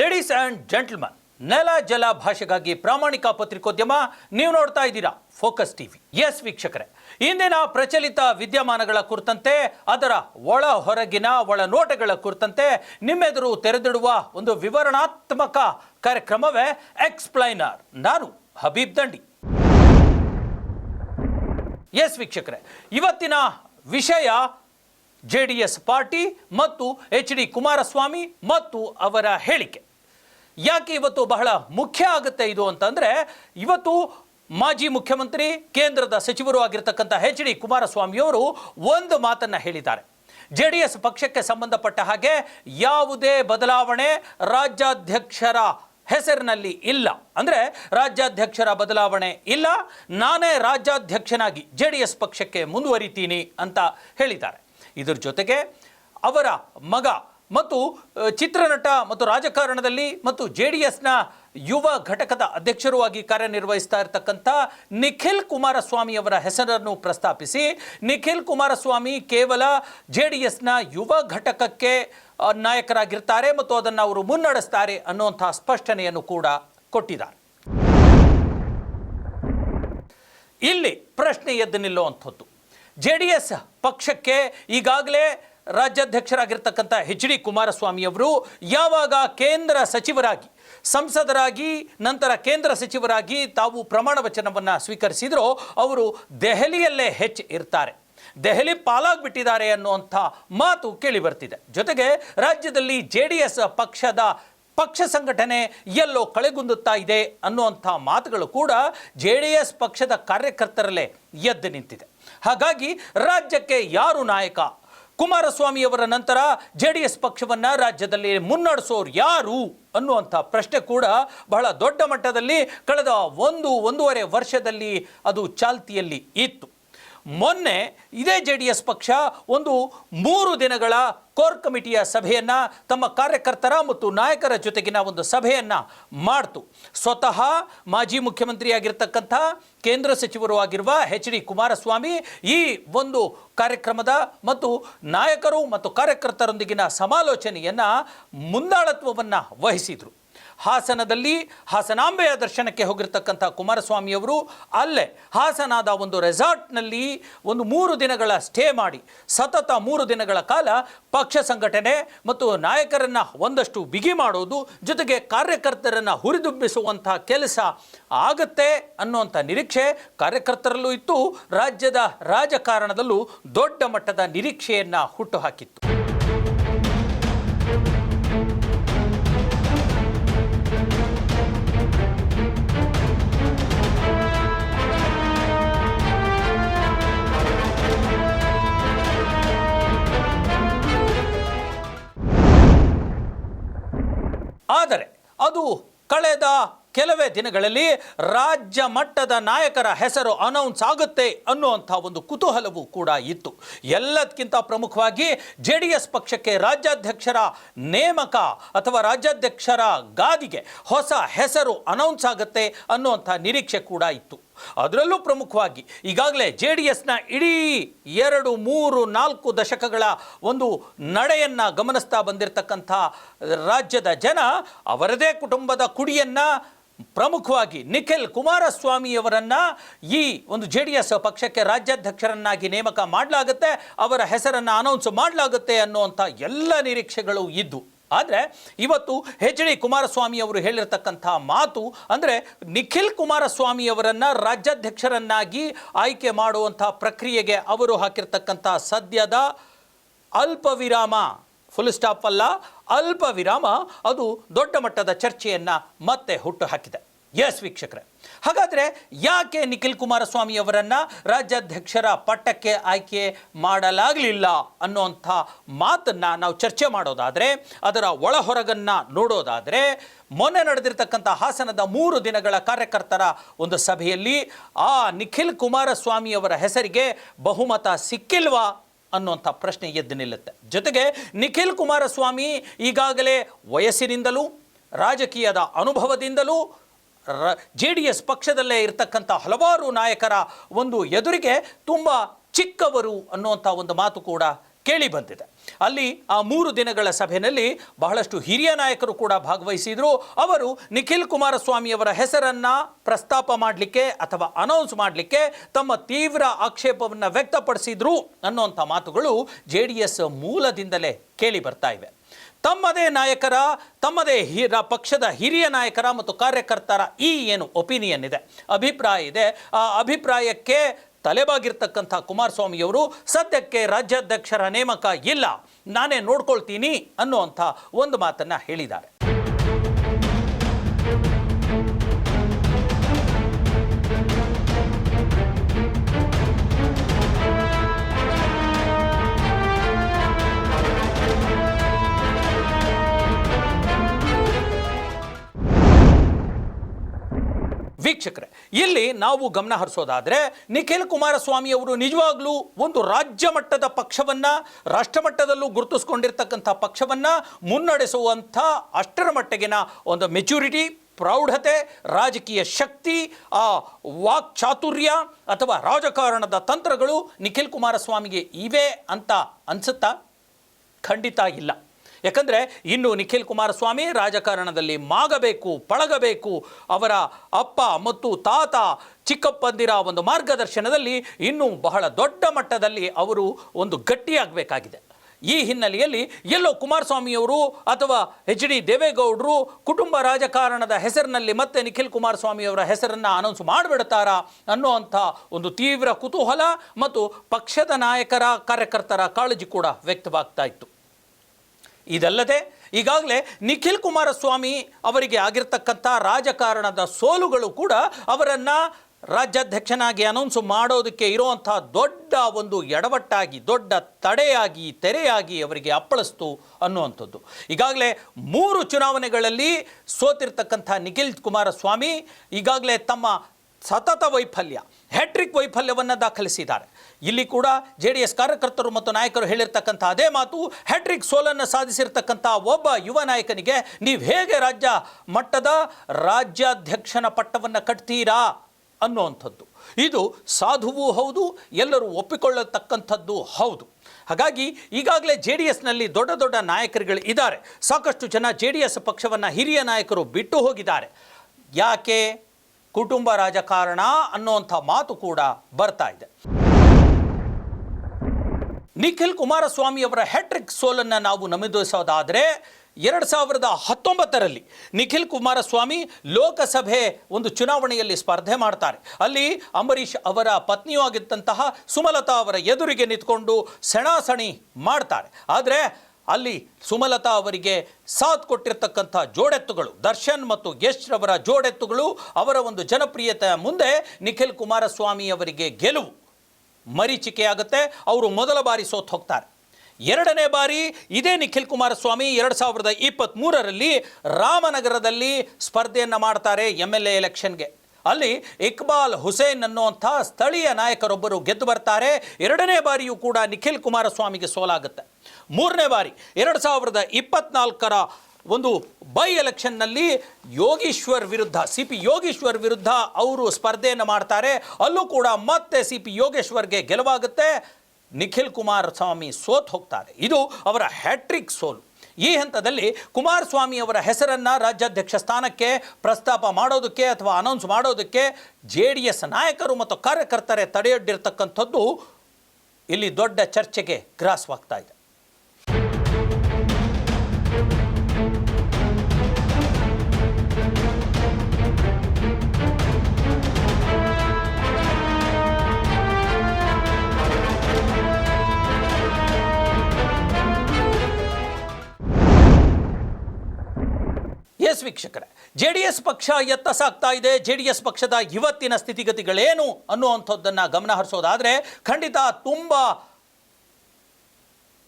Ladies and gentleman ನೆಲ ಜಲ ಭಾಷೆಗಾಗಿ ಪ್ರಾಮಾಣಿಕ ಪತ್ರಿಕೋದ್ಯಮ ನೀವು ನೋಡ್ತಾ ಇದ್ದೀರಾ ಫೋಕಸ್ ಟಿವಿ ಎಸ್ ವೀಕ್ಷಕರೇ, ಇಂದಿನ ಪ್ರಚಲಿತ ವಿದ್ಯಮಾನಗಳ ಕುರಿತಂತೆ, ಅದರ ಒಳ ಹೊರಗಿನ ಒಳನೋಟಗಳ ಕುರಿತಂತೆ ನಿಮ್ಮೆದುರು ತೆರೆದಿಡುವ ಒಂದು ವಿವರಣಾತ್ಮಕ ಕಾರ್ಯಕ್ರಮವೇ ಎಕ್ಸ್ಪ್ಲೈನರ್ ನಾನು ಹಬೀಬ್ ದಂಡಿ ಎಸ್ ವೀಕ್ಷಕರೇ, ಇವತ್ತಿನ ವಿಷಯ ಜೆ ಡಿ ಎಸ್ ಪಾರ್ಟಿ ಮತ್ತು ಎಚ್ ಡಿ ಕುಮಾರಸ್ವಾಮಿ ಮತ್ತು ಅವರ ಹೇಳಿಕೆ. ಯಾಕೆ ಇವತ್ತು ಬಹಳ ಮುಖ್ಯ ಆಗುತ್ತೆ ಇದು ಅಂತಂದರೆ, ಇವತ್ತು ಮಾಜಿ ಮುಖ್ಯಮಂತ್ರಿ, ಕೇಂದ್ರದ ಸಚಿವರು ಆಗಿರ್ತಕ್ಕಂಥ ಎಚ್ ಡಿ ಕುಮಾರಸ್ವಾಮಿಯವರು ಒಂದು ಮಾತನ್ನು ಹೇಳಿದ್ದಾರೆ. ಜೆ ಡಿ ಎಸ್ ಪಕ್ಷಕ್ಕೆ ಸಂಬಂಧಪಟ್ಟ ಹಾಗೆ ಯಾವುದೇ ಬದಲಾವಣೆ ರಾಜ್ಯಾಧ್ಯಕ್ಷರ ಹೆಸರಿನಲ್ಲಿ ಇಲ್ಲ. ಅಂದರೆ ರಾಜ್ಯಾಧ್ಯಕ್ಷರ ಬದಲಾವಣೆ ಇಲ್ಲ, ನಾನೇ ರಾಜ್ಯಾಧ್ಯಕ್ಷನಾಗಿ ಜೆ ಡಿ ಎಸ್ ಪಕ್ಷಕ್ಕೆ ಮುಂದುವರಿತೀನಿ ಅಂತ ಹೇಳಿದ್ದಾರೆ. ಇದರ ಜೊತೆಗೆ ಅವರ ಮಗ ಮತ್ತು ಚಿತ್ರನಟ ಮತ್ತು ರಾಜಕಾರಣದಲ್ಲಿ ಮತ್ತು ಜೆ ಡಿ ಎಸ್ನ ಯುವ ಘಟಕದ ಅಧ್ಯಕ್ಷರೂ ಆಗಿ ಕಾರ್ಯನಿರ್ವಹಿಸ್ತಾ ಇರತಕ್ಕಂಥ ನಿಖಿಲ್ ಕುಮಾರಸ್ವಾಮಿ ಅವರ ಹೆಸರನ್ನು ಪ್ರಸ್ತಾಪಿಸಿ, ನಿಖಿಲ್ ಕುಮಾರಸ್ವಾಮಿ ಕೇವಲ ಜೆ ಡಿ ಎಸ್ನ ಯುವ ಘಟಕಕ್ಕೆ ನಾಯಕರಾಗಿರ್ತಾರೆ ಮತ್ತು ಅದನ್ನು ಅವರು ಮುನ್ನಡೆಸ್ತಾರೆ ಅನ್ನುವಂಥ ಸ್ಪಷ್ಟನೆಯನ್ನು ಕೂಡ ಕೊಟ್ಟಿದ್ದಾರೆ. ಇಲ್ಲಿ ಪ್ರಶ್ನೆ ಎದ್ದು ನಿಲ್ಲುವಂಥದ್ದು. ಜೆ ಡಿ ಎಸ್ ಪಕ್ಷಕ್ಕೆ ಈಗಾಗಲೇ ರಾಜ್ಯಾಧ್ಯಕ್ಷರಾಗಿರ್ತಕ್ಕಂಥ ಎಚ್ ಡಿ ಕುಮಾರಸ್ವಾಮಿಯವರು ಯಾವಾಗ ಕೇಂದ್ರ ಸಚಿವರಾಗಿ, ಸಂಸದರಾಗಿ, ನಂತರ ಕೇಂದ್ರ ಸಚಿವರಾಗಿ ತಾವು ಪ್ರಮಾಣ ವಚನವನ್ನು ಸ್ವೀಕರಿಸಿದ್ರೋ ಅವರು ದೆಹಲಿಯಲ್ಲೇ ಹೆಚ್ಚು ಇರ್ತಾರೆ. ದೆಹಲಿ ಪಾಲಾಗ್ಬಿಟ್ಟಿದ್ದಾರೆ ಅನ್ನುವಂಥ ಮಾತು ಕೇಳಿ ಬರ್ತಿದೆ. ಜೊತೆಗೆ ರಾಜ್ಯದಲ್ಲಿ ಜೆ ಡಿ ಎಸ್ ಪಕ್ಷದ ಪಕ್ಷ ಸಂಘಟನೆ ಎಲ್ಲೋ ಕಳೆಗುಂದುತ್ತಾ ಇದೆ ಅನ್ನುವಂಥ ಮಾತುಗಳು ಕೂಡ ಜೆ ಡಿ ಎಸ್ ಪಕ್ಷದ ಕಾರ್ಯಕರ್ತರಲ್ಲೇ ಎದ್ದು ನಿಂತಿದೆ. ಹಾಗಾಗಿ ರಾಜ್ಯಕ್ಕೆ ಯಾರು ನಾಯಕ? ಕುಮಾರಸ್ವಾಮಿಯವರ ನಂತರ ಜೆ ಡಿ ಎಸ್ ಪಕ್ಷವನ್ನು ರಾಜ್ಯದಲ್ಲಿ ಮುನ್ನಡೆಸೋರು ಯಾರು ಅನ್ನುವಂಥ ಪ್ರಶ್ನೆ ಕೂಡ ಬಹಳ ದೊಡ್ಡ ಮಟ್ಟದಲ್ಲಿ ಕಳೆದ ಒಂದು, ಒಂದೂವರೆ ವರ್ಷದಲ್ಲಿ ಅದು ಚಾಲ್ತಿಯಲ್ಲಿ ಇತ್ತು. ಮೊನ್ನೆ ಇದೇ ಜೆ ಡಿ ಎಸ್ ಪಕ್ಷ ಒಂದು ಮೂರು ದಿನಗಳ ಕೋರ್ ಕಮಿಟಿಯ ಸಭೆಯನ್ನು ತಮ್ಮ ಕಾರ್ಯಕರ್ತರ ಮತ್ತು ನಾಯಕರ ಜೊತೆಗಿನ ಒಂದು ಸಭೆಯನ್ನು ಮಾಡ್ತು. ಸ್ವತಃ ಮಾಜಿ ಮುಖ್ಯಮಂತ್ರಿಯಾಗಿರ್ತಕ್ಕಂಥ ಕೇಂದ್ರ ಸಚಿವರು ಆಗಿರುವ ಎಚ್ ಡಿ ಕುಮಾರಸ್ವಾಮಿ ಈ ಒಂದು ಕಾರ್ಯಕ್ರಮದ ಮತ್ತು ನಾಯಕರು ಮತ್ತು ಕಾರ್ಯಕರ್ತರೊಂದಿಗಿನ ಸಮಾಲೋಚನೆಯನ್ನು ಮುಂದಾಳತ್ವವನ್ನು ವಹಿಸಿದರು. ಹಾಸನದಲ್ಲಿ ಹಾಸನಾಂಬೆಯ ದರ್ಶನಕ್ಕೆ ಹೋಗಿರ್ತಕ್ಕಂಥ ಕುಮಾರಸ್ವಾಮಿಯವರು ಅಲ್ಲೇ ಹಾಸನಾದ ಒಂದು ರೆಸಾರ್ಟ್ನಲ್ಲಿ ಒಂದು ಮೂರು ದಿನಗಳ ಸ್ಟೇ ಮಾಡಿ, ಸತತ ಮೂರು ದಿನಗಳ ಕಾಲ ಪಕ್ಷ ಸಂಘಟನೆ ಮತ್ತು ನಾಯಕರನ್ನು ಒಂದಷ್ಟು ಬಿಗಿ ಮಾಡೋದು, ಜೊತೆಗೆ ಕಾರ್ಯಕರ್ತರನ್ನು ಹುರಿದುಂಬಿಸುವಂಥ ಕೆಲಸ ಆಗತ್ತೆ ಅನ್ನುವಂಥ ನಿರೀಕ್ಷೆ ಕಾರ್ಯಕರ್ತರಲ್ಲೂ ಇತ್ತು. ರಾಜ್ಯದ ರಾಜಕಾರಣದಲ್ಲೂ ದೊಡ್ಡ ಮಟ್ಟದ ನಿರೀಕ್ಷೆಯನ್ನು ಹುಟ್ಟುಹಾಕಿತ್ತು ಅದು ಕಳೆದ ಕೆಲವೇ ದಿನಗಳಲ್ಲಿ ರಾಜ್ಯ ಮಟ್ಟದ ನಾಯಕರ ಹೆಸರು ಅನೌನ್ಸ್ ಆಗುತ್ತೆ ಅನ್ನುವಂಥ ಒಂದು ಕುತೂಹಲವು ಕೂಡ ಇತ್ತು. ಎಲ್ಲದಕ್ಕಿಂತ ಪ್ರಮುಖವಾಗಿ ಜೆ ಡಿ ಎಸ್ ಪಕ್ಷಕ್ಕೆ ರಾಜ್ಯಾಧ್ಯಕ್ಷರ ನೇಮಕ ಅಥವಾ ರಾಜ್ಯಾಧ್ಯಕ್ಷರ ಗಾದಿಗೆ ಹೊಸ ಹೆಸರು ಅನೌನ್ಸ್ ಆಗುತ್ತೆ ಅನ್ನುವಂಥ ನಿರೀಕ್ಷೆ ಕೂಡ ಇತ್ತು. ಅದರಲ್ಲೂ ಪ್ರಮುಖವಾಗಿ ಈಗಾಗಲೇ ಜೆ ಡಿ ಎಸ್ನ ಇಡೀ ಎರಡು, ಮೂರು, ನಾಲ್ಕು ದಶಕಗಳ ಒಂದು ನಡೆಯನ್ನು ಗಮನಿಸ್ತಾ ಬಂದಿರತಕ್ಕಂಥ ರಾಜ್ಯದ ಜನ ಅವರದೇ ಕುಟುಂಬದ ಕುಡಿಯನ್ನು ಪ್ರಮುಖವಾಗಿ ನಿಖಿಲ್ ಕುಮಾರಸ್ವಾಮಿಯವರನ್ನು ಈ ಒಂದು ಜೆ ಡಿ ಎಸ್ ಪಕ್ಷಕ್ಕೆ ರಾಜ್ಯಾಧ್ಯಕ್ಷರನ್ನಾಗಿ ನೇಮಕ ಮಾಡಲಾಗುತ್ತೆ, ಅವರ ಹೆಸರನ್ನು ಅನೌನ್ಸ್ ಮಾಡಲಾಗುತ್ತೆ ಅನ್ನುವಂಥ ಎಲ್ಲ ನಿರೀಕ್ಷೆಗಳು ಇದ್ದು. ಆದರೆ ಇವತ್ತು ಎಚ್ ಡಿ ಕುಮಾರಸ್ವಾಮಿ ಅವರು ಹೇಳಿರ್ತಕ್ಕಂಥ ಮಾತು ಅಂದರೆ ನಿಖಿಲ್ ಕುಮಾರಸ್ವಾಮಿ ಅವರನ್ನು ರಾಜ್ಯಾಧ್ಯಕ್ಷರನ್ನಾಗಿ ಆಯ್ಕೆ ಮಾಡುವಂಥ ಪ್ರಕ್ರಿಯೆಗೆ ಅವರು ಹಾಕಿರ್ತಕ್ಕಂಥ ಸದ್ಯದ ಅಲ್ಪ ವಿರಾಮ ಫುಲ್ ಸ್ಟಾಪ್ ಅಲ್ಲ ಅಲ್ಪ ವಿರಾಮ ಅದು ದೊಡ್ಡ ಮಟ್ಟದ ಚರ್ಚೆಯನ್ನು ಮತ್ತೆ ಹುಟ್ಟು ಹಾಕಿದೆ. ಎಸ್ ವೀಕ್ಷಕರೇ. ಹಾಗಾದರೆ ಯಾಕೆ ನಿಖಿಲ್ ಕುಮಾರಸ್ವಾಮಿ ಅವರನ್ನು ರಾಜ್ಯಾಧ್ಯಕ್ಷರ ಪಟ್ಟಕ್ಕೆ ಆಯ್ಕೆ ಮಾಡಲಾಗಲಿಲ್ಲ ಅನ್ನುವಂಥ ಮಾತನ್ನು ನಾವು ಚರ್ಚೆ ಮಾಡೋದಾದರೆ, ಅದರ ಒಳ ಹೊರಗನ್ನು ನೋಡೋದಾದರೆ, ಮೊನ್ನೆ ನಡೆದಿರ್ತಕ್ಕಂಥ ಹಾಸನದ ಮೂರು ದಿನಗಳ ಕಾರ್ಯಕರ್ತರ ಒಂದು ಸಭೆಯಲ್ಲಿ ಆ ನಿಖಿಲ್ ಕುಮಾರಸ್ವಾಮಿಯವರ ಹೆಸರಿಗೆ ಬಹುಮತ ಸಿಕ್ಕಿಲ್ವಾ ಅನ್ನುವಂಥ ಪ್ರಶ್ನೆ ಎದ್ದು ನಿಲ್ಲುತ್ತೆ. ಜೊತೆಗೆ ನಿಖಿಲ್ ಕುಮಾರಸ್ವಾಮಿ ಈಗಾಗಲೇ ವಯಸ್ಸಿನಿಂದಲೂ, ರಾಜಕೀಯದ ಅನುಭವದಿಂದಲೂ ಜೆ ಡಿ ಎಸ್ ಪಕ್ಷದಲ್ಲೇ ಇರತಕ್ಕಂಥ ಹಲವಾರು ನಾಯಕರ ಒಂದು ಎದುರಿಗೆ ತುಂಬ ಚಿಕ್ಕವರು ಅನ್ನುವಂಥ ಒಂದು ಮಾತು ಕೂಡ ಕೇಳಿ ಬಂದಿದೆ. ಅಲ್ಲಿ ಆ ಮೂರು ದಿನಗಳ ಸಭೆಯಲ್ಲಿ ಬಹಳಷ್ಟು ಹಿರಿಯ ನಾಯಕರು ಕೂಡ ಭಾಗವಹಿಸಿದರು. ಅವರು ನಿಖಿಲ್ ಕುಮಾರಸ್ವಾಮಿಯವರ ಹೆಸರನ್ನು ಪ್ರಸ್ತಾಪ ಮಾಡಲಿಕ್ಕೆ ಅಥವಾ ಅನೌನ್ಸ್ ಮಾಡಲಿಕ್ಕೆ ತಮ್ಮ ತೀವ್ರ ಆಕ್ಷೇಪವನ್ನು ವ್ಯಕ್ತಪಡಿಸಿದರು ಅನ್ನುವಂಥ ಮಾತುಗಳು ಜೆ ಡಿ ಎಸ್ ಮೂಲದಿಂದಲೇ ಕೇಳಿ ಬರ್ತಾ ಇವೆ. ತಮ್ಮದೇ ನಾಯಕರ, ತಮ್ಮದೇ ಹಿರ, ಪಕ್ಷದ ಹಿರಿಯ ನಾಯಕರ ಮತ್ತು ಕಾರ್ಯಕರ್ತರ ಈ ಏನು ಒಪಿನಿಯನ್ ಇದೆ ಅಭಿಪ್ರಾಯ ಇದೆ. ಆ ಅಭಿಪ್ರಾಯಕ್ಕೆ ತಲೆಬಾಗಿರ್ತಕ್ಕಂಥ ಕುಮಾರಸ್ವಾಮಿಯವರು, ಸದ್ಯಕ್ಕೆ ರಾಜ್ಯಾಧ್ಯಕ್ಷರ ನೇಮಕ ಇಲ್ಲ, ನಾನೇ ನೋಡ್ಕೊಳ್ತೀನಿ ಅನ್ನುವಂಥ ಒಂದು ಮಾತನ್ನು ಹೇಳಿದ್ದಾರೆ. ವೀಕ್ಷಕರೇ, ಇಲ್ಲಿ ನಾವು ಗಮನ ಹರಿಸೋದಾದರೆ ನಿಖಿಲ್ ಕುಮಾರಸ್ವಾಮಿ ಅವರು ನಿಜವಾಗ್ಲೂ ಒಂದು ರಾಜ್ಯ ಮಟ್ಟದ ಪಕ್ಷವನ್ನು, ರಾಷ್ಟ್ರ ಮಟ್ಟದಲ್ಲೂ ಗುರುತಿಸ್ಕೊಂಡಿರ್ತಕ್ಕಂಥ ಪಕ್ಷವನ್ನು ಮುನ್ನಡೆಸುವಂಥ ಅಷ್ಟರ ಮಟ್ಟಿಗಿನ ಒಂದು ಮೆಚುರಿಟಿ ಪ್ರೌಢತೆ, ರಾಜಕೀಯ ಶಕ್ತಿ, ಆ ವಾಕ್ ಚಾತುರ್ಯ ಅಥವಾ ರಾಜಕಾರಣದ ತಂತ್ರಗಳು ನಿಖಿಲ್ ಕುಮಾರಸ್ವಾಮಿಗೆ ಇವೆ ಅಂತ ಅನ್ಸುತ್ತಾ? ಖಂಡಿತ ಇಲ್ಲ. ಯಾಕಂದರೆ ಇನ್ನು ನಿಖಿಲ್ ಕುಮಾರಸ್ವಾಮಿ ರಾಜಕಾರಣದಲ್ಲಿ ಮಾಗಬೇಕು, ಪಳಗಬೇಕು, ಅವರ ಅಪ್ಪ ಮತ್ತು ತಾತ ಚಿಕ್ಕಪ್ಪಂದಿರ ಒಂದು ಮಾರ್ಗದರ್ಶನದಲ್ಲಿ ಇನ್ನೂ ಬಹಳ ದೊಡ್ಡ ಮಟ್ಟದಲ್ಲಿ ಅವರು ಒಂದು ಗಟ್ಟಿಯಾಗಬೇಕಾಗಿದೆ. ಈ ಹಿನ್ನೆಲೆಯಲ್ಲಿ ಎಲ್ಲೋ ಕುಮಾರಸ್ವಾಮಿಯವರು ಅಥವಾ ಎಚ್ ಡಿ ದೇವೇಗೌಡರು ಕುಟುಂಬ ರಾಜಕಾರಣದ ಹೆಸರಿನಲ್ಲಿ ಮತ್ತೆ ನಿಖಿಲ್ ಕುಮಾರಸ್ವಾಮಿಯವರ ಹೆಸರನ್ನು ಅನೌನ್ಸ್ ಮಾಡಿಬಿಡ್ತಾರಾ ಅನ್ನುವಂಥ ಒಂದು ತೀವ್ರ ಕುತೂಹಲ ಮತ್ತು ಪಕ್ಷದ ನಾಯಕರ, ಕಾರ್ಯಕರ್ತರ ಕಾಳಜಿ ಕೂಡ ವ್ಯಕ್ತವಾಗ್ತಾ ಇತ್ತು. ಇದಲ್ಲದೆ ಈಗಾಗಲೇ ನಿಖಿಲ್ ಕುಮಾರಸ್ವಾಮಿ ಅವರಿಗೆ ಆಗಿರ್ತಕ್ಕಂಥ ರಾಜಕಾರಣದ ಸೋಲುಗಳು ಕೂಡ ಅವರನ್ನು ರಾಜ್ಯಾಧ್ಯಕ್ಷನಾಗಿ ಅನೌನ್ಸ್ ಮಾಡೋದಕ್ಕೆ ಇರುವಂಥ ದೊಡ್ಡ ಒಂದು ಎಡವಟ್ಟಾಗಿ, ದೊಡ್ಡ ತಡೆಯಾಗಿ, ತೆರೆಯಾಗಿ ಅವರಿಗೆ ಅಪ್ಪಳಿಸ್ತು ಅನ್ನುವಂಥದ್ದು. ಈಗಾಗಲೇ ಮೂರು ಚುನಾವಣೆಗಳಲ್ಲಿ ಸೋತಿರ್ತಕ್ಕಂಥ ನಿಖಿಲ್ ಕುಮಾರಸ್ವಾಮಿ ಈಗಾಗಲೇ ತಮ್ಮ ಸತತ ವೈಫಲ್ಯ ಹ್ಯಾಟ್ರಿಕ್ ವೈಫಲ್ಯವನ್ನು ದಾಖಲಿಸಿದ್ದಾರೆ. ಇಲ್ಲಿ ಕೂಡ ಜೆ ಡಿ ಎಸ್ ಕಾರ್ಯಕರ್ತರು ಮತ್ತು ನಾಯಕರು ಹೇಳಿರ್ತಕ್ಕಂಥ ಅದೇ ಮಾತು, ಹ್ಯಾಟ್ರಿಕ್ ಸೋಲನ್ನು ಸಾಧಿಸಿರ್ತಕ್ಕಂಥ ಒಬ್ಬ ಯುವ ನಾಯಕನಿಗೆ ನೀವು ಹೇಗೆ ರಾಜ್ಯ ಮಟ್ಟದ ರಾಜ್ಯಾಧ್ಯಕ್ಷನ ಪಟ್ಟವನ್ನು ಕಟ್ತೀರಾ ಅನ್ನುವಂಥದ್ದು. ಇದು ಸಾಧುವೂ ಹೌದು, ಎಲ್ಲರೂ ಒಪ್ಪಿಕೊಳ್ಳತಕ್ಕಂಥದ್ದು ಹೌದು. ಹಾಗಾಗಿ ಈಗಾಗಲೇ ಜೆ ಡಿ ಎಸ್ನಲ್ಲಿ ದೊಡ್ಡ ದೊಡ್ಡ ನಾಯಕರುಗಳು ಇದ್ದಾರೆ. ಸಾಕಷ್ಟು ಜನ ಜೆ ಡಿ ಎಸ್ ಪಕ್ಷವನ್ನು ಹಿರಿಯ ನಾಯಕರು ಬಿಟ್ಟು ಹೋಗಿದ್ದಾರೆ. ಯಾಕೆ? ಕುಟುಂಬ ರಾಜಕಾರಣ ಅನ್ನುವಂಥ ಮಾತು ಕೂಡ ಬರ್ತಾ ಇದೆ. ನಿಖಿಲ್ ಕುಮಾರಸ್ವಾಮಿ ಅವರ ಹ್ಯಾಟ್ರಿಕ್ ಸೋಲನ್ನು ನಾವು ನಮೂದಿಸೋದಾದರೆ ಎರಡು ಸಾವಿರದ ಹತ್ತೊಂಬತ್ತರಲ್ಲಿ ನಿಖಿಲ್ ಕುಮಾರಸ್ವಾಮಿ ಲೋಕಸಭೆ ಒಂದು ಚುನಾವಣೆಯಲ್ಲಿ ಸ್ಪರ್ಧೆ ಮಾಡ್ತಾರೆ. ಅಲ್ಲಿ ಅಂಬರೀಷ್ ಅವರ ಪತ್ನಿಯೂ ಆಗಿದ್ದಂತಹ ಸುಮಲತಾ ಅವರ ಎದುರಿಗೆ ನಿಂತ್ಕೊಂಡು ಸೆಣಾಸಣಿ ಮಾಡ್ತಾರೆ. ಆದರೆ ಅಲ್ಲಿ ಸುಮಲತಾ ಅವರಿಗೆ ಸಾಥ್ ಕೊಟ್ಟಿರ್ತಕ್ಕಂಥ ಜೋಡೆತ್ತುಗಳು, ದರ್ಶನ್ ಮತ್ತು ಯಶ್ ರವರ ಜೋಡೆತ್ತುಗಳು, ಅವರ ಒಂದು ಜನಪ್ರಿಯತೆಯ ಮುಂದೆ ನಿಖಿಲ್ ಕುಮಾರಸ್ವಾಮಿ ಅವರಿಗೆ ಗೆಲುವು ಮರೀಚಿಕೆಯಾಗುತ್ತೆ. ಅವರು ಮೊದಲ ಬಾರಿ ಸೋತ್ ಹೋಗ್ತಾರೆ. ಎರಡನೇ ಬಾರಿ ಇದೇ ನಿಖಿಲ್ ಕುಮಾರಸ್ವಾಮಿ ಎರಡು ಸಾವಿರದ ಇಪ್ಪತ್ತ್ಮೂರರಲ್ಲಿ ರಾಮನಗರದಲ್ಲಿ ಸ್ಪರ್ಧೆಯನ್ನು ಮಾಡ್ತಾರೆ ಎಂ ಎಲ್ ಎ ಎಲೆಕ್ಷನ್ಗೆ ಅಲ್ಲಿ ಇಕ್ಬಾಲ್ ಹುಸೇನ್ ಅನ್ನುವಂಥ ಸ್ಥಳೀಯ ನಾಯಕರೊಬ್ಬರು ಗೆದ್ದು ಬರ್ತಾರೆ. ಎರಡನೇ ಬಾರಿಯೂ ಕೂಡ ನಿಖಿಲ್ ಕುಮಾರಸ್ವಾಮಿಗೆ ಸೋಲಾಗುತ್ತೆ. ಮೂರನೇ ಬಾರಿ, ಎರಡು ಸಾವಿರದ ಇಪ್ಪತ್ನಾಲ್ಕರ ಒಂದು ಬೈ ಎಲೆಕ್ಷನ್ನಲ್ಲಿ ಯೋಗೀಶ್ವರ್ ವಿರುದ್ಧ, ಸಿ ಪಿ ಯೋಗೀಶ್ವರ್ ವಿರುದ್ಧ ಅವರು ಸ್ಪರ್ಧೆಯನ್ನು ಮಾಡ್ತಾರೆ. ಅಲ್ಲೂ ಕೂಡ ಮತ್ತೆ ಸಿ ಪಿ ಯೋಗೇಶ್ವರ್ಗೆ ಗೆಲುವಾಗುತ್ತೆ. ನಿಖಿಲ್ ಕುಮಾರಸ್ವಾಮಿ ಸೋತ್ ಹೋಗ್ತಾರೆ. ಇದು ಅವರ ಹ್ಯಾಟ್ರಿಕ್ ಸೋಲು. ಈ ಹಂತದಲ್ಲಿ ಕುಮಾರಸ್ವಾಮಿ ಅವರ ಹೆಸರನ್ನು ರಾಜ್ಯಾಧ್ಯಕ್ಷ ಸ್ಥಾನಕ್ಕೆ ಪ್ರಸ್ತಾಪ ಮಾಡೋದಕ್ಕೆ ಅಥವಾ ಅನೌನ್ಸ್ ಮಾಡೋದಕ್ಕೆ ಜೆ ಡಿ ಎಸ್ ನಾಯಕರು ಮತ್ತು ಕಾರ್ಯಕರ್ತರೇ ತಡೆಯೊಡ್ಡಿರ್ತಕ್ಕಂಥದ್ದು ಇಲ್ಲಿ ದೊಡ್ಡ ಚರ್ಚೆಗೆ ಗ್ರಾಸವಾಗ್ತಾ ಇದೆ. ಎಸ್ ವೀಕ್ಷಕರೇ ಜೆ ಡಿ ಎಸ್ ಪಕ್ಷ ಎತ್ತ ಸಾಗ್ತಾ ಇದೆ ಜೆ ಡಿ ಎಸ್ ಪಕ್ಷದ ಇವತ್ತಿನ ಸ್ಥಿತಿಗತಿಗಳೇನು ಅನ್ನುವಂಥದ್ದನ್ನು ಗಮನ ಹರಿಸೋದಾದರೆ, ಖಂಡಿತ ತುಂಬ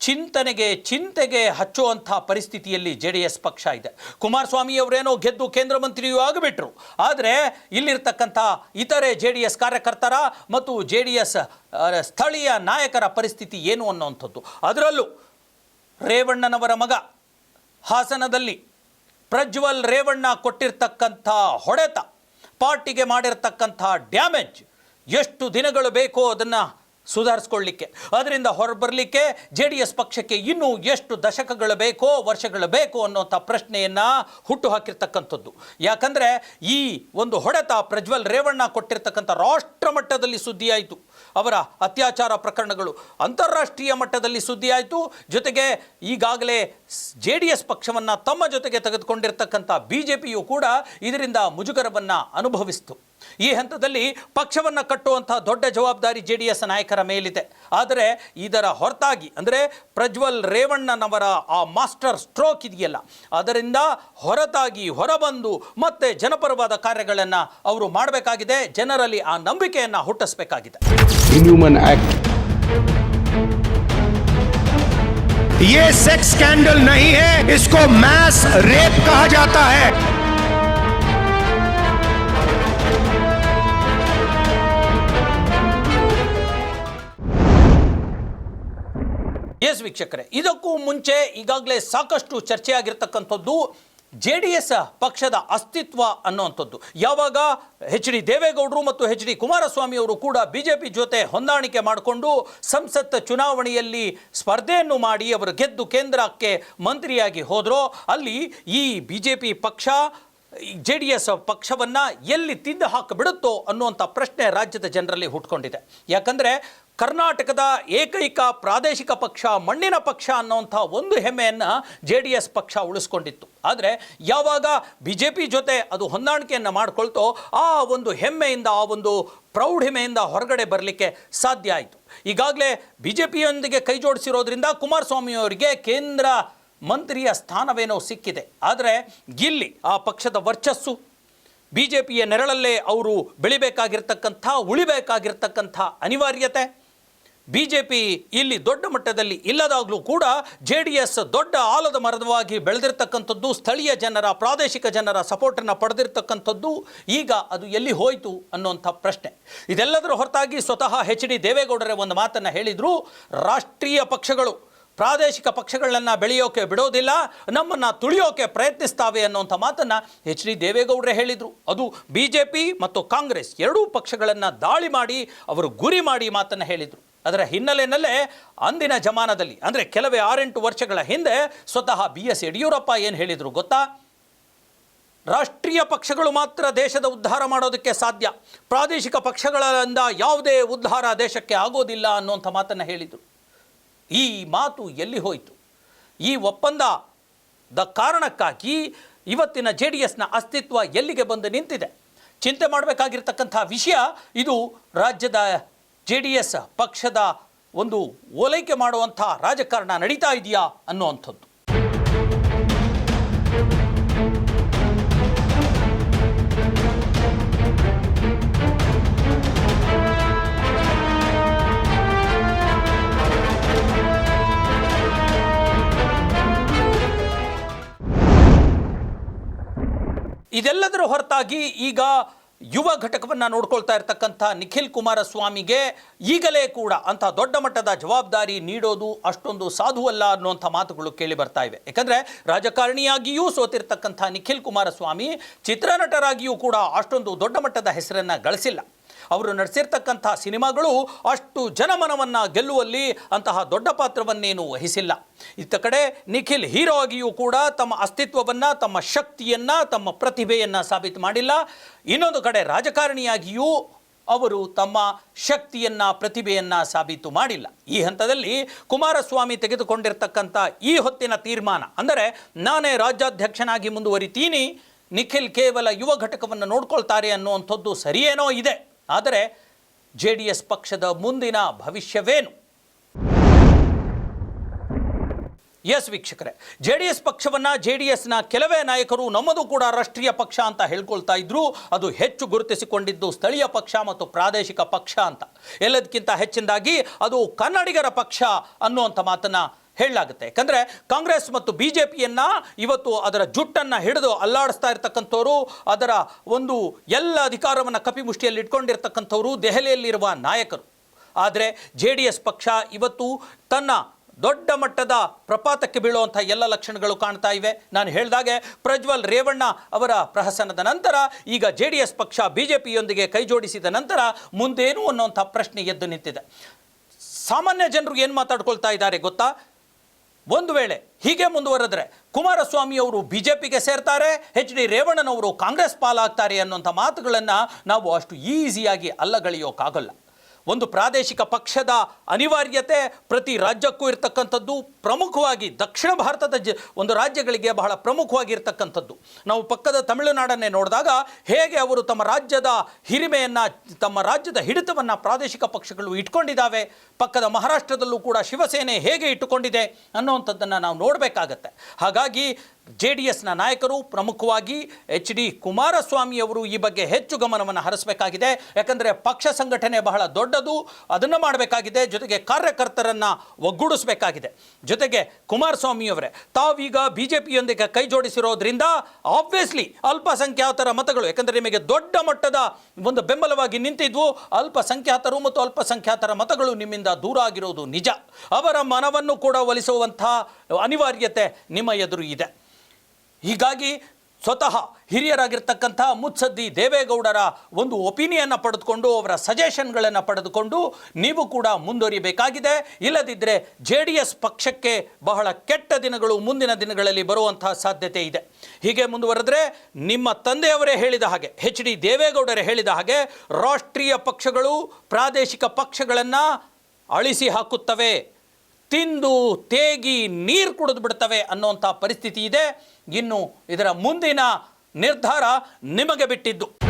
ಚಿಂತನೆಗೆ, ಚಿಂತೆಗೆ ಹಚ್ಚುವಂಥ ಪರಿಸ್ಥಿತಿಯಲ್ಲಿ ಜೆ ಡಿ ಎಸ್ ಪಕ್ಷ ಇದೆ. ಕುಮಾರಸ್ವಾಮಿಯವರೇನೋ ಗೆದ್ದು ಕೇಂದ್ರ ಮಂತ್ರಿಯೂ ಆಗಿಬಿಟ್ರು. ಆದರೆ ಇಲ್ಲಿರ್ತಕ್ಕಂಥ ಇತರೆ ಜೆ ಡಿ ಎಸ್ ಕಾರ್ಯಕರ್ತರ ಮತ್ತು ಜೆ ಡಿ ಎಸ್ ಸ್ಥಳೀಯ ನಾಯಕರ ಪರಿಸ್ಥಿತಿ ಏನು ಅನ್ನುವಂಥದ್ದು. ಅದರಲ್ಲೂ ರೇವಣ್ಣನವರ ಮಗ ಹಾಸನದಲ್ಲಿ ಪ್ರಜ್ವಲ್ ರೇವಣ್ಣ ಕೊಟ್ಟಿರ್ತಕ್ಕಂಥ ಹೊಡೆತ, ಪಾರ್ಟಿಗೆ ಮಾಡಿರ್ತಕ್ಕಂಥ ಡ್ಯಾಮೇಜ್, ಎಷ್ಟು ದಿನಗಳು ಬೇಕೋ ಅದನ್ನು ಸುಧಾರಿಸ್ಕೊಳ್ಳಿಕ್ಕೆ. ಅದರಿಂದ ಹೊರಬರಲಿಕ್ಕೆ ಜೆ ಡಿ ಎಸ್ ಪಕ್ಷಕ್ಕೆ ಇನ್ನೂ ಎಷ್ಟು ದಶಕಗಳು ಬೇಕೋ, ವರ್ಷಗಳು ಬೇಕೋ ಅನ್ನೋಂಥ ಪ್ರಶ್ನೆಯನ್ನು ಹುಟ್ಟು ಹಾಕಿರ್ತಕ್ಕಂಥದ್ದು. ಯಾಕಂದರೆ ಈ ಒಂದು ಹೊಡೆತ ಪ್ರಜ್ವಲ್ ರೇವಣ್ಣ ಕೊಟ್ಟಿರ್ತಕ್ಕಂಥ ರಾಷ್ಟ್ರ ಮಟ್ಟದಲ್ಲಿ ಸುದ್ದಿಯಾಯಿತು. ಅವರ ಅತ್ಯಾಚಾರ ಪ್ರಕರಣಗಳು ಅಂತಾರಾಷ್ಟ್ರೀಯ ಮಟ್ಟದಲ್ಲಿ ಸುದ್ದಿಯಾಯಿತು. ಜೊತೆಗೆ ಈಗಾಗಲೇ ಜೆ ಡಿ ಎಸ್ ಪಕ್ಷವನ್ನು ತಮ್ಮ ಜೊತೆಗೆ ತೆಗೆದುಕೊಂಡಿರ್ತಕ್ಕಂಥ ಬಿ ಜೆ ಪಿಯು ಕೂಡ ಇದರಿಂದ ಮುಜುಗರವನ್ನು ಅನುಭವಿಸಿತು. ಈ ಹಂತದಲ್ಲಿ ಪಕ್ಷವನ್ನು ಕಟ್ಟುವಂಥ ದೊಡ್ಡ ಜವಾಬ್ದಾರಿ ಜೆ ಡಿ ಎಸ್ ನಾಯಕರ ಮೇಲಿದೆ ಆದರೆ ಇದರ ಹೊರತಾಗಿ ಅಂದರೆ ಪ್ರಜ್ವಲ್ ರೇವಣ್ಣನವರ ಆ ಮಾಸ್ಟರ್ ಸ್ಟ್ರೋಕ್ ಇದೆಯಲ್ಲ ಅದರಿಂದ ಹೊರತಾಗಿ ಹೊರಬಂದು ಮತ್ತೆ ಜನಪರವಾದ ಕಾರ್ಯಗಳನ್ನು ಅವರು ಮಾಡಬೇಕಾಗಿದೆ ಜನರಲ್ಲಿ ಆ ನಂಬಿಕೆಯನ್ನು ಹುಟ್ಟಿಸಬೇಕಾಗಿದೆ inhuman act ये सेक्स स्कैंडल नहीं है इसको मैस रेप कहा जाता है ಎಸ್ ವೀಕ್ಷಕರೇ. ಇದಕ್ಕೂ ಮುಂಚೆ ಈಗಾಗಲೇ ಸಾಕಷ್ಟು ಚರ್ಚೆಯಾಗಿರ್ತಕ್ಕಂಥದ್ದು ಜೆ ಡಿ ಎಸ್ ಪಕ್ಷದ ಅಸ್ತಿತ್ವ ಅನ್ನುವಂಥದ್ದು. ಯಾವಾಗ ಎಚ್ ಡಿ ದೇವೇಗೌಡರು ಮತ್ತು ಎಚ್ ಡಿ ಕುಮಾರಸ್ವಾಮಿ ಅವರು ಕೂಡ ಬಿ ಜೆ ಪಿ ಜೊತೆ ಹೊಂದಾಣಿಕೆ ಮಾಡಿಕೊಂಡು ಸಂಸತ್ ಚುನಾವಣೆಯಲ್ಲಿ ಸ್ಪರ್ಧೆಯನ್ನು ಮಾಡಿ ಅವರು ಗೆದ್ದು ಕೇಂದ್ರಕ್ಕೆ ಮಂತ್ರಿಯಾಗಿ ಹೋದರೋ, ಅಲ್ಲಿ ಈ ಬಿ ಜೆ ಪಿ ಪಕ್ಷ ಜೆ ಡಿ ಎಸ್ ಪಕ್ಷವನ್ನು ಎಲ್ಲಿ ತಿಂದು ಹಾಕಿಬಿಡುತ್ತೋ ಅನ್ನುವಂಥ ಪ್ರಶ್ನೆ ರಾಜ್ಯದ ಜನರಲ್ಲಿ ಹುಟ್ಕೊಂಡಿದೆ. ಯಾಕಂದರೆ ಕರ್ನಾಟಕದ ಏಕೈಕ ಪ್ರಾದೇಶಿಕ ಪಕ್ಷ, ಮಣ್ಣಿನ ಪಕ್ಷ ಅನ್ನೋಂಥ ಒಂದು ಹೆಮ್ಮೆಯನ್ನು ಜೆ ಡಿ ಎಸ್ ಪಕ್ಷ ಉಳಿಸ್ಕೊಂಡಿತ್ತು. ಆದರೆ ಯಾವಾಗ ಬಿ ಜೆ ಪಿ ಜೊತೆ ಅದು ಹೊಂದಾಣಿಕೆಯನ್ನು ಮಾಡಿಕೊಳ್ತೋ ಆ ಒಂದು ಹೆಮ್ಮೆಯಿಂದ, ಆ ಒಂದು ಪ್ರೌಢಿಮೆಯಿಂದ ಹೊರಗಡೆ ಬರಲಿಕ್ಕೆ ಸಾಧ್ಯ ಆಯಿತು. ಈಗಾಗಲೇ ಬಿ ಜೆ ಪಿಯೊಂದಿಗೆ ಕೈ ಜೋಡಿಸಿರೋದ್ರಿಂದ ಕುಮಾರಸ್ವಾಮಿಯವರಿಗೆ ಕೇಂದ್ರ ಮಂತ್ರಿಯ ಸ್ಥಾನವೇನೋ ಸಿಕ್ಕಿದೆ. ಆದರೆ ಇಲ್ಲಿ ಆ ಪಕ್ಷದ ವರ್ಚಸ್ಸು, ಬಿ ಜೆ ಪಿಯ ನೆರಳಲ್ಲೇ ಅವರು ಬೆಳಿಬೇಕಾಗಿರ್ತಕ್ಕಂಥ, ಉಳಿಬೇಕಾಗಿರ್ತಕ್ಕಂಥ ಅನಿವಾರ್ಯತೆ ಬಿ ಜೆ ಪಿ ಇಲ್ಲಿ ದೊಡ್ಡ ಮಟ್ಟದಲ್ಲಿ ಇಲ್ಲದಾಗಲೂ ಕೂಡ ಜೆ ಡಿ ಎಸ್ ದೊಡ್ಡ ಆಲದ ಮರದವಾಗಿ ಬೆಳೆದಿರ್ತಕ್ಕಂಥದ್ದು ಸ್ಥಳೀಯ ಜನರ, ಪ್ರಾದೇಶಿಕ ಜನರ ಸಪೋರ್ಟನ್ನು ಪಡೆದಿರ್ತಕ್ಕಂಥದ್ದು ಈಗ ಅದು ಎಲ್ಲಿ ಹೋಯಿತು ಅನ್ನುವಂಥ ಪ್ರಶ್ನೆ. ಇದೆಲ್ಲದರ ಹೊರತಾಗಿ ಸ್ವತಃ ಎಚ್ ಡಿ ದೇವೇಗೌಡರೇ ಒಂದು ಮಾತನ್ನು ಹೇಳಿದರು, ರಾಷ್ಟ್ರೀಯ ಪಕ್ಷಗಳು, ಪ್ರಾದೇಶಿಕ ಪಕ್ಷಗಳನ್ನು ಬೆಳೆಯೋಕೆ ಬಿಡೋದಿಲ್ಲ, ನಮ್ಮನ್ನು ತುಳಿಯೋಕೆ ಪ್ರಯತ್ನಿಸ್ತಾವೆ ಅನ್ನುವಂಥ ಮಾತನ್ನು ಎಚ್ ಡಿ ದೇವೇಗೌಡರೇ ಹೇಳಿದರು. ಅದು ಬಿ ಮತ್ತು ಕಾಂಗ್ರೆಸ್ ಎರಡೂ ಪಕ್ಷಗಳನ್ನು ದಾಳಿ ಮಾಡಿ, ಅವರು ಗುರಿ ಮಾಡಿ ಮಾತನ್ನು ಹೇಳಿದರು. ಅದರ ಹಿನ್ನೆಲೆಯಲ್ಲೇ ಅಂದಿನ ಜಮಾನದಲ್ಲಿ, ಅಂದರೆ ಕೆಲವೇ ಆರೆಂಟು ವರ್ಷಗಳ ಹಿಂದೆ ಸ್ವತಃ ಬಿ ಎಸ್ ಯಡಿಯೂರಪ್ಪ ಏನು ಹೇಳಿದರು ಗೊತ್ತಾ? ರಾಷ್ಟ್ರೀಯ ಪಕ್ಷಗಳು ಮಾತ್ರ ದೇಶದ ಉದ್ಧಾರ ಮಾಡೋದಕ್ಕೆ ಸಾಧ್ಯ. ಪ್ರಾದೇಶಿಕ ಪಕ್ಷಗಳಿಂದ ಯಾವುದೇ ಉದ್ಧಾರ ದೇಶಕ್ಕೆ ಆಗೋದಿಲ್ಲ ಅನ್ನುವಂಥ ಮಾತನ್ನು ಹೇಳಿದರು. ಈ ಮಾತು ಎಲ್ಲಿ ಹೋಯಿತು? ಈ ಒಪ್ಪಂದದ ಕಾರಣಕ್ಕಾಗಿ ಇವತ್ತಿನ ಜೆ ಡಿ ಎಸ್ನ ಅಸ್ತಿತ್ವ ಎಲ್ಲಿಗೆ ಬಂದು ನಿಂತಿದೆ? ಚಿಂತೆ ಮಾಡಬೇಕಾಗಿರ್ತಕ್ಕಂಥ ವಿಷಯ ಇದು ರಾಜ್ಯದ ಜೆ ಡಿ ಎಸ್ ಪಕ್ಷದ ಒಂದು ಓಲೈಕೆ ಮಾಡುವಂಥ ರಾಜಕಾರಣ ನಡೀತಾ ಇದೆಯಾ ಅನ್ನುವಂಥದ್ದು. ಇದೆಲ್ಲದರ ಹೊರತಾಗಿ ಈಗ ಯುವ ಘಟಕವನ್ನು ನೋಡ್ಕೊಳ್ತಾ ಇರ್ತಕ್ಕಂಥ ನಿಖಿಲ್ ಕುಮಾರಸ್ವಾಮಿಗೆ ಈಗಲೇ ಕೂಡ ಅಂಥ ದೊಡ್ಡ ಮಟ್ಟದ ಜವಾಬ್ದಾರಿ ನೀಡೋದು ಅಷ್ಟೊಂದು ಸಾಧುವಲ್ಲ ಅನ್ನುವಂಥ ಮಾತುಗಳು ಕೇಳಿ ಬರ್ತಾ ಇವೆ. ಯಾಕಂದರೆ ರಾಜಕಾರಣಿಯಾಗಿಯೂ ಸೋತಿರ್ತಕ್ಕಂಥ ನಿಖಿಲ್ ಕುಮಾರಸ್ವಾಮಿ ಚಿತ್ರನಟರಾಗಿಯೂ ಕೂಡ ಅಷ್ಟೊಂದು ದೊಡ್ಡ ಮಟ್ಟದ ಹೆಸರನ್ನು ಗಳಿಸಿಲ್ಲ. ಅವರು ನಡೆಸಿರ್ತಕ್ಕಂತಹ ಸಿನಿಮಾಗಳು ಅಷ್ಟು ಜನಮನವನ್ನು ಗೆಲ್ಲುವಲ್ಲಿ ಅಂತಹ ದೊಡ್ಡ ಪಾತ್ರವನ್ನೇನು ವಹಿಸಿಲ್ಲ. ಇತ್ತ ಕಡೆ ನಿಖಿಲ್ ಹೀರೋ ಆಗಿಯೂ ಕೂಡ ತಮ್ಮ ಅಸ್ತಿತ್ವವನ್ನು, ತಮ್ಮ ಶಕ್ತಿಯನ್ನು, ತಮ್ಮ ಪ್ರತಿಭೆಯನ್ನು ಸಾಬೀತು ಮಾಡಿಲ್ಲ. ಇನ್ನೊಂದು ಕಡೆ ರಾಜಕಾರಣಿಯಾಗಿಯೂ ಅವರು ತಮ್ಮ ಶಕ್ತಿಯನ್ನು, ಪ್ರತಿಭೆಯನ್ನು ಸಾಬೀತು ಮಾಡಿಲ್ಲ. ಈ ಹಂತದಲ್ಲಿ ಕುಮಾರಸ್ವಾಮಿ ತೆಗೆದುಕೊಂಡಿರ್ತಕ್ಕಂಥ ಈ ಹೊತ್ತಿನ ತೀರ್ಮಾನ ಅಂದರೆ, ನಾನೇ ರಾಜ್ಯಾಧ್ಯಕ್ಷನಾಗಿ ಮುಂದುವರಿತೀನಿ, ನಿಖಿಲ್ ಕೇವಲ ಯುವ ಘಟಕವನ್ನು ನೋಡ್ಕೊಳ್ತಾರೆ ಅನ್ನುವಂಥದ್ದು ಸರಿಯೇನೋ ಇದೆ. ಆದರೆ ಜೆ ಡಿ ಎಸ್ ಪಕ್ಷದ ಮುಂದಿನ ಭವಿಷ್ಯವೇನು? ಎಸ್ ವೀಕ್ಷಕರೇ, ಜೆ ಡಿ ಎಸ್ ಪಕ್ಷವನ್ನು ಜೆ ಡಿ ಎಸ್ನ ಕೆಲವೇ ನಾಯಕರು ನಮ್ಮದು ಕೂಡ ರಾಷ್ಟ್ರೀಯ ಪಕ್ಷ ಅಂತ ಹೇಳ್ಕೊಳ್ತಾ ಇದ್ರು. ಅದು ಹೆಚ್ಚು ಗುರುತಿಸಿಕೊಂಡಿದ್ದು ಸ್ಥಳೀಯ ಪಕ್ಷ ಮತ್ತು ಪ್ರಾದೇಶಿಕ ಪಕ್ಷ ಅಂತ. ಎಲ್ಲದಕ್ಕಿಂತ ಹೆಚ್ಚಿನದಾಗಿ ಅದು ಕನ್ನಡಿಗರ ಪಕ್ಷ ಅನ್ನುವಂಥ ಮಾತನ್ನು ಹೇಳಲಾಗುತ್ತೆ. ಯಾಕಂದರೆ ಕಾಂಗ್ರೆಸ್ ಮತ್ತು ಬಿ ಜೆ ಪಿಯನ್ನು ಇವತ್ತು ಅದರ ಜುಟ್ಟನ್ನು ಹಿಡಿದು ಅಲ್ಲಾಡಿಸ್ತಾ ಇರ್ತಕ್ಕಂಥವ್ರು, ಅದರ ಒಂದು ಎಲ್ಲ ಅಧಿಕಾರವನ್ನು ಕಪಿಮುಷ್ಟಿಯಲ್ಲಿ ಇಟ್ಕೊಂಡಿರ್ತಕ್ಕಂಥವ್ರು ದೆಹಲಿಯಲ್ಲಿರುವ ನಾಯಕರು. ಆದರೆ ಜೆ ಡಿ ಎಸ್ ಪಕ್ಷ ಇವತ್ತು ತನ್ನ ದೊಡ್ಡ ಮಟ್ಟದ ಪ್ರಪಾತಕ್ಕೆ ಬೀಳುವಂಥ ಎಲ್ಲ ಲಕ್ಷಣಗಳು ಕಾಣ್ತಾ ಇವೆ. ನಾನು ಹೇಳಿದಾಗೆ ಪ್ರಜ್ವಲ್ ರೇವಣ್ಣ ಅವರ ಪ್ರಹಸನದ ನಂತರ ಈಗ ಜೆ ಡಿ ಎಸ್ ಪಕ್ಷ ಬಿ ಜೆ ಪಿಯೊಂದಿಗೆ ಕೈ ಜೋಡಿಸಿದ ನಂತರ ಮುಂದೇನು ಅನ್ನುವಂಥ ಪ್ರಶ್ನೆ ಎದ್ದು ನಿಂತಿದೆ. ಸಾಮಾನ್ಯ ಜನರು ಏನು ಮಾತಾಡ್ಕೊಳ್ತಾ ಇದ್ದಾರೆ ಗೊತ್ತಾ? ಒಂದು ವೇಳೆ ಹೀಗೆ ಮುಂದುವರೆದ್ರೆ ಕುಮಾರಸ್ವಾಮಿ ಅವರು ಬಿ ಜೆ ಪಿಗೆ ಸೇರ್ತಾರೆ, ಎಚ್ ಡಿ ರೇವಣ್ಣನವರು ಕಾಂಗ್ರೆಸ್ ಪಾಲಾಗ್ತಾರೆ ಅನ್ನುವಂಥ ಮಾತುಗಳನ್ನು ನಾವು ಅಷ್ಟು ಈಸಿಯಾಗಿ ಅಲ್ಲಗಳೆಯೋಕ್ಕಾಗಲ್ಲ ಒಂದು ಪ್ರಾದೇಶಿಕ ಪಕ್ಷದ ಅನಿವಾರ್ಯತೆ ಪ್ರತಿ ರಾಜ್ಯಕ್ಕೂ ಇರತಕ್ಕಂಥದ್ದು ಪ್ರಮುಖವಾಗಿ ದಕ್ಷಿಣ ಭಾರತದ ಜ, ಒಂದು ರಾಜ್ಯಗಳಿಗೆ ಬಹಳ ಪ್ರಮುಖವಾಗಿರ್ತಕ್ಕಂಥದ್ದು. ನಾವು ಪಕ್ಕದ ತಮಿಳುನಾಡನ್ನೇ ನೋಡಿದಾಗ ಹೇಗೆ ಅವರು ತಮ್ಮ ರಾಜ್ಯದ ಹಿರಿಮೆಯನ್ನು, ತಮ್ಮ ರಾಜ್ಯದ ಹಿಡಿತವನ್ನು ಪ್ರಾದೇಶಿಕ ಪಕ್ಷಗಳು ಇಟ್ಕೊಂಡಿದ್ದಾವೆ, ಪಕ್ಕದ ಮಹಾರಾಷ್ಟ್ರದಲ್ಲೂ ಕೂಡ ಶಿವಸೇನೆ ಹೇಗೆ ಇಟ್ಟುಕೊಂಡಿದೆ ಅನ್ನುವಂಥದ್ದನ್ನು ನಾವು ನೋಡಬೇಕಾಗತ್ತೆ. ಹಾಗಾಗಿ ಜೆ ಡಿ ಎಸ್ನ ನಾಯಕರು ಪ್ರಮುಖವಾಗಿ ಎಚ್ ಡಿ ಕುಮಾರಸ್ವಾಮಿ ಅವರು ಈ ಬಗ್ಗೆ ಹೆಚ್ಚು ಗಮನವನ್ನು ಹರಿಸಬೇಕಾಗಿದೆ. ಯಾಕಂದರೆ ಪಕ್ಷ ಸಂಘಟನೆ ಬಹಳ ದೊಡ್ಡದು, ಅದನ್ನು ಮಾಡಬೇಕಾಗಿದೆ. ಜೊತೆಗೆ ಕಾರ್ಯಕರ್ತರನ್ನು ಒಗ್ಗೂಡಿಸಬೇಕಾಗಿದೆ. ಜೊತೆಗೆ ಕುಮಾರಸ್ವಾಮಿ ಅವರೇ ತಾವೀಗ ಬಿ ಜೆ ಪಿಯೊಂದಿಗೆ ಕೈ ಜೋಡಿಸಿರೋದ್ರಿಂದ ಆಬ್ವಿಯಸ್ಲಿ ಅಲ್ಪಸಂಖ್ಯಾತರ ಮತಗಳು, ಯಾಕಂದರೆ ನಿಮಗೆ ದೊಡ್ಡ ಮಟ್ಟದ ಒಂದು ಬೆಂಬಲವಾಗಿ ನಿಂತಿದ್ವು. ಅಲ್ಪಸಂಖ್ಯಾತರು ಮತ್ತು ಅಲ್ಪಸಂಖ್ಯಾತರ ಮತಗಳು ನಿಮ್ಮಿಂದ ದೂರ ಆಗಿರೋದು ನಿಜ. ಅವರ ಮನವನ್ನು ಕೂಡ ಒಲಿಸುವಂಥ ಅನಿವಾರ್ಯತೆ ನಿಮ್ಮ ಎದುರು ಇದೆ. ಹೀಗಾಗಿ ಸ್ವತಃ ಹಿರಿಯರಾಗಿರ್ತಕ್ಕಂಥ ಮುತ್ಸದ್ದಿ ದೇವೇಗೌಡರ ಒಂದು ಒಪಿನಿಯನ್ನ ಪಡೆದುಕೊಂಡು, ಅವರ ಸಜೆಷನ್ಗಳನ್ನು ಪಡೆದುಕೊಂಡು ನೀವು ಕೂಡ ಮುಂದುವರಿಬೇಕಾಗಿದೆ. ಇಲ್ಲದಿದ್ದರೆ ಜೆ ಪಕ್ಷಕ್ಕೆ ಬಹಳ ಕೆಟ್ಟ ದಿನಗಳು ಮುಂದಿನ ದಿನಗಳಲ್ಲಿ ಬರುವಂತಹ ಸಾಧ್ಯತೆ ಇದೆ. ಹೀಗೆ ಮುಂದುವರೆದ್ರೆ ನಿಮ್ಮ ತಂದೆಯವರೇ ಹೇಳಿದ ಹಾಗೆ ಹೆಚ್ ಡಿ ದೇವೇಗೌಡರೇ ಹೇಳಿದ ಹಾಗೆ ರಾಷ್ಟ್ರೀಯ ಪಕ್ಷಗಳು ಪ್ರಾದೇಶಿಕ ಪಕ್ಷಗಳನ್ನು ಅಳಿಸಿ ಹಾಕುತ್ತವೆ. ತಿಂದು ತೇಗಿ ನೀರು ಕುಡಿದು ಬಿಡ್ತವೆ ಅನ್ನುವಂಥ ಪರಿಸ್ಥಿತಿ ಇದೆ. ಇನ್ನು ಇದರ ಮುಂದಿನ ನಿರ್ಧಾರ ನಿಮಗೆ ಬಿಟ್ಟಿದ್ದು.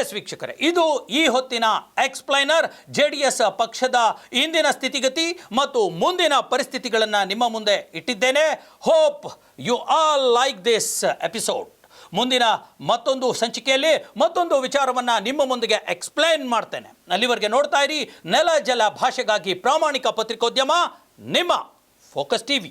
ಎಸ್ ವೀಕ್ಷಕರೇ, ಇದು ಈ ಹೊತ್ತಿನ ಎಕ್ಸ್ಪ್ಲೈನರ್ ಜೆ ಡಿ ಎಸ್ ಪಕ್ಷದ ಇಂದಿನ ಸ್ಥಿತಿಗತಿ ಮತ್ತು ಮುಂದಿನ ಪರಿಸ್ಥಿತಿಗಳನ್ನು ನಿಮ್ಮ ಮುಂದೆ ಇಟ್ಟಿದ್ದೇನೆ. Hope you all like this episode ಮುಂದಿನ ಮತ್ತೊಂದು ಸಂಚಿಕೆಯಲ್ಲಿ ಮತ್ತೊಂದು ವಿಚಾರವನ್ನು ನಿಮ್ಮ ಮುಂದಿಗೆ ಎಕ್ಸ್ಪ್ಲೈನ್ ಮಾಡ್ತೇನೆ. ಅಲ್ಲಿವರೆಗೆ ನೋಡ್ತಾ ಇರಿ, ನೆಲ ಜಲ ಭಾಷೆಗಾಗಿ ಪ್ರಾಮಾಣಿಕ ಪತ್ರಿಕೋದ್ಯಮ, ನಿಮ್ಮ ಫೋಕಸ್ ಟಿವಿ